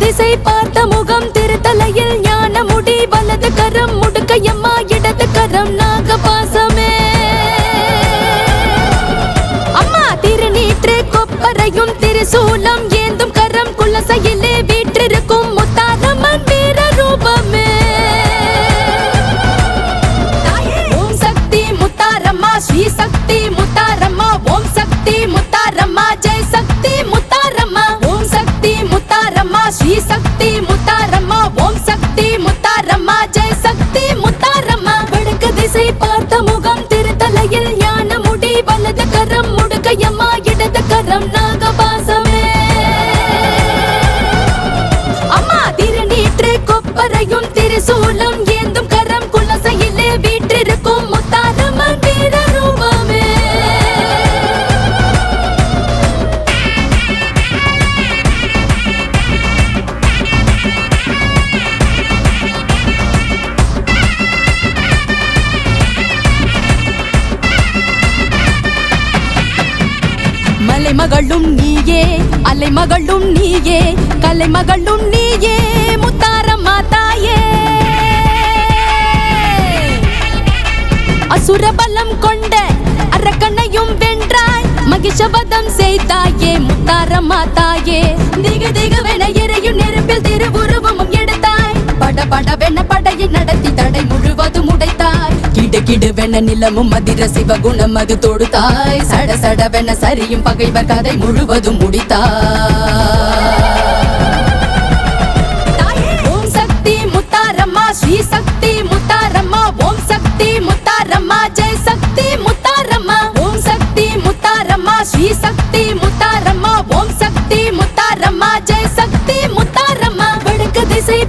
திசை பார்த்த முகம் திருத்தலையில் ஞான முடி வலது கரம் முடுக்கையம்மா இடது கரம் நாக பாசமே அம்மா திருநீற்று கொப்பரையும் திருசூலம் முத்தாரம்மா ஸ்ரீ சக்தி முத்தாரம்மா ஓம் சக்தி முத்தாரம்மா ஜெய் சக்தி முத்தாரம்மா. வடக்கு திசை பார்த்த முகம் திருத்தலையில் யான முடி வலது கரம் முடுக்கையம்மா இடது கரம் நாகபாசமே. அம்மா திருநீற்று கொப்பரையும் திருசூலம் மலைமகளும் நீயே அலைமகளும் நீயே கலைமகளும் நீயே முத்தாரம்மா தாயே அசுரபலம் கொண்ட அரக்கனையும் வென்றாய் மகிஷபதம் செய்தாயே முத்தாரம்மா தாயே திக திகவென இறையும் நெருப்பில் திருவுருவமும் எடுத்தாய். பட படவென படையை நடத்தி தடை முழுவதும் உடைத்தாய். கிடு நிலமும் மதிர சிவகுணம் அது தொடுத்தாய். சட சடவென சரியும் பகைவர் கதை முழுவதும் முடித்தாய். ஓம் சக்தி முத்தாரம்மா ஸ்ரீ சக்தி முத்தாரம்மா ஓம் சக்தி முத்தாரம்மா ஜெய் சக்தி முத்தாரம்மா. ஓம் சக்தி முத்தாரம்மா ஸ்ரீ சக்தி முத்தாரம்மா ஓம் சக்தி முத்தாரம்மா ஜெய் சக்தி முத்தாரம்மா. வடக்கு திசை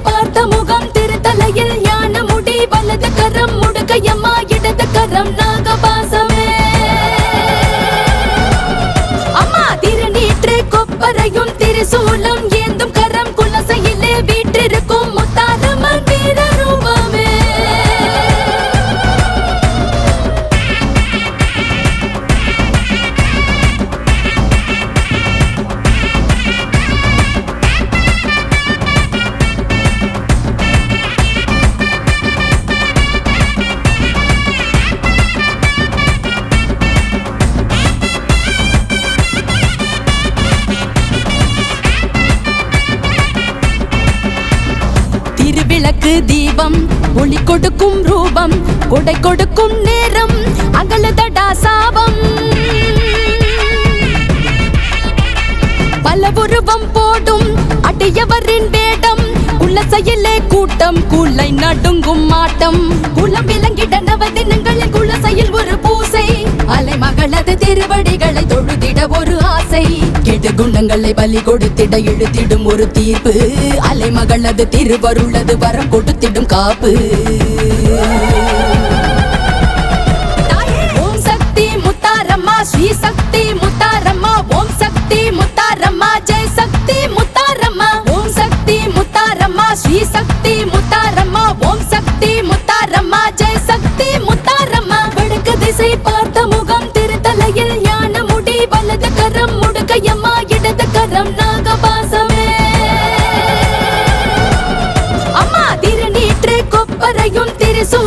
விளக்கு தீபம் ஒளி கொடுக்கும் ரூபம் கொடை கொடுக்கும் நேரம் அகலதடா சாபம். பல உருவம் போடும் அடையவரின் வேடம் உள்ள செயலே கூட்டம் குலை நடுங்கும் மாட்டம் குளம் விளங்கிட நவதினங்களில் செயல் ஒரு ஆசை கெடு குணங்களை பலி கொடுத்திட இழுத்திடும் ஒரு தீர்ப்பு. அலை மகளது திருவருளது வரம் கொடுத்திடும் காப்பு. ஓம் சக்தி முத்தாரம்மா ஸ்ரீ சக்தி முத்தாரம்மா ஓம் சக்தி முத்தாரம்மா ஜெய் சக்தி முத்தாரம்மா. ஓம் சக்தி முத்தாரம்மா ஸ்ரீ சக்தி முத்தாரம்மா ஓம் சக்தி முத்தாரம்மா ஜெய் சக்தி முத்தாரம்மா. வடக்கு திசை அம்மா திருநீற்று கொப்பரையும் திருசூலம்